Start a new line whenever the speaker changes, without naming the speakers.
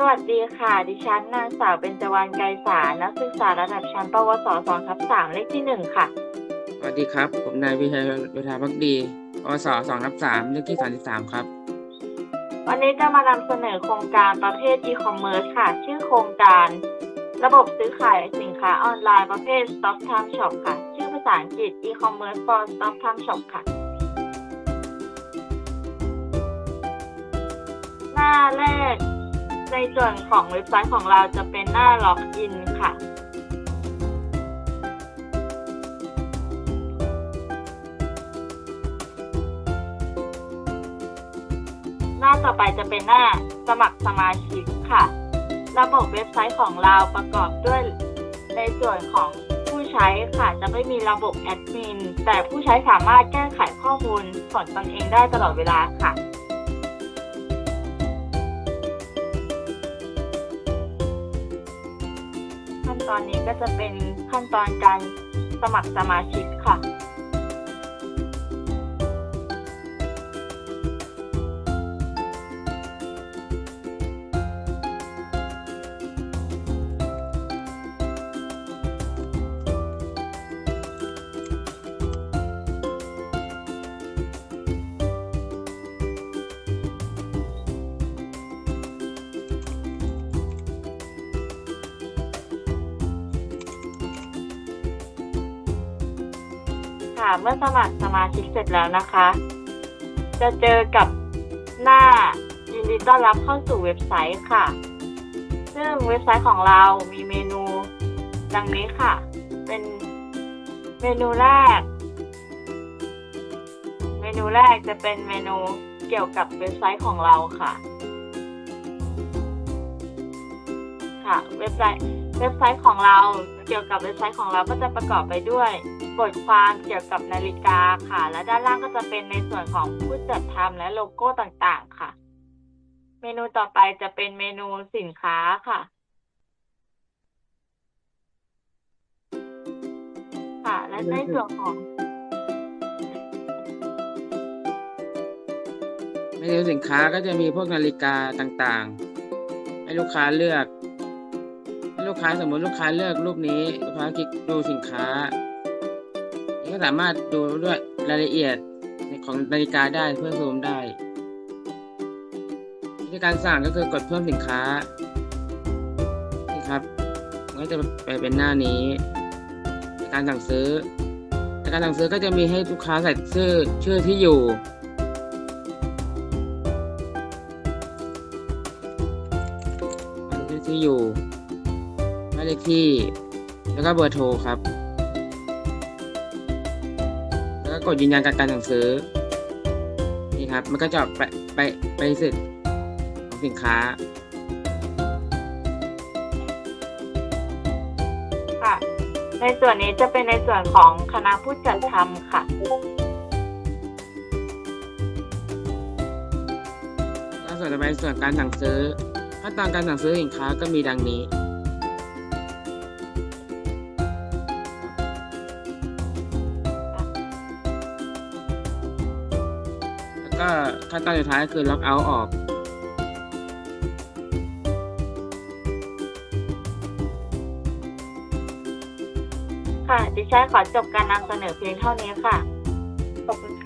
สวัสดีค่ะ ดิฉันนางสาวเบญจวรรณไกรสารนักศึกษาระดับชั้นปวส2ทับ3เลขที่ 1 ค่ะ
สวัสดีครับ ผมนายวิชัยโยธาพักดีอสสองทับสามเลขที่สามสิบสามครับ
วันนี้จะมานำเสนอโครงการประเภท e-commerce ค่ะ ชื่อโครงการ ระบบซื้อขายสินค้าออนไลน์ประเภท Stop Time Shop ค่ะ ชื่อภาษาอังกฤษ e-commerce for Stop Time Shop ค่ะหน้าแรก ในส่วนของเว็บไซต์ของเราจะเป็นหน้าล็อกอินค่ะ หน้าต่อไปจะเป็นหน้าสมัครสมาชิกค่ะ ระบบเว็บไซต์ของเราประกอบด้วยในส่วนของผู้ใช้ค่ะ จะไม่มีระบบแอดมิน แต่ผู้ใช้สามารถแก้ไขข้อมูลของตนเองได้ตลอดเวลาค่ะ นตอนนี้ก็จะเป็นขั้นตอนการสมัครสมาชิกค่ะ ค่ะ เมื่อสมัครสมาชิกเสร็จแล้วนะคะ จะเจอกับหน้ายินดีต้อนรับเข้าสู่เว็บไซต์ค่ะ ซึ่งเว็บไซต์ของเรามีเมนู ดังนี้ค่ะ เป็นเมนูแรก เมนูแรกจะเป็นเมนูเกี่ยวกับเว็บไซต์ของเราค่ะ ค่ะ เว็บไซต์ เว็บไซต์ของเราเกี่ยวกับเว็บไซต์ของเราก็จะประกอบไปด้วย บทความเกี่ยวกับนาฬิกาค่ะ และด้านล่างก็จะเป็นในส่วนของผู้จัดทำและโลโก้ต่างๆค่ะ เมนูต่อไปจะเป็นเมนูสินค้าค่ะค่ะ และในส่วนของ
เรื่องสินค้าก็จะมีพวกนาฬิกาต่างๆ ให้ลูกค้าเลือก ลูกค้าสมมติลูกค้าเลือกรูปนี้ลูกค้าคลิกดูสินค้านี่ก็สามารถดูด้วยรายละเอียดของนาฬิกาได้เพื่อซูมได้วิธีการสั่งก็คือกดเพิ่มสินค้านี่ครับมันก็จะไปเป็นหน้านี้การสั่งซื้อในการสั่งซื้อก็จะมีให้ลูกค้าใส่ชื่อชื่อที่อยู่ชื่อที่อยู่ เลขที่ แล้วก็เบอร์โทรครับ แล้วก็กดยืนยันการการสั่งซื้อ นี่ครับ มันก็จะไปไปไปสิทธิ์ของสินค้า
ค่ะ ในส่วนนี้จะเป็นในส่วนของคณะผู้จัดทำค่ะ
แล้วส่วนต่อไปส่วนการสั่งซื้อขั้นตอนการสั่งซื้อสินค้าก็มีดังนี้ ก็ขั้นตอนสุดท้ายก็คือล็อกเอาท์ออก
ค่ะ ดิฉันขอจบการนำเสนอเพียงเท่านี้ค่ะ ขอบคุณค่ะ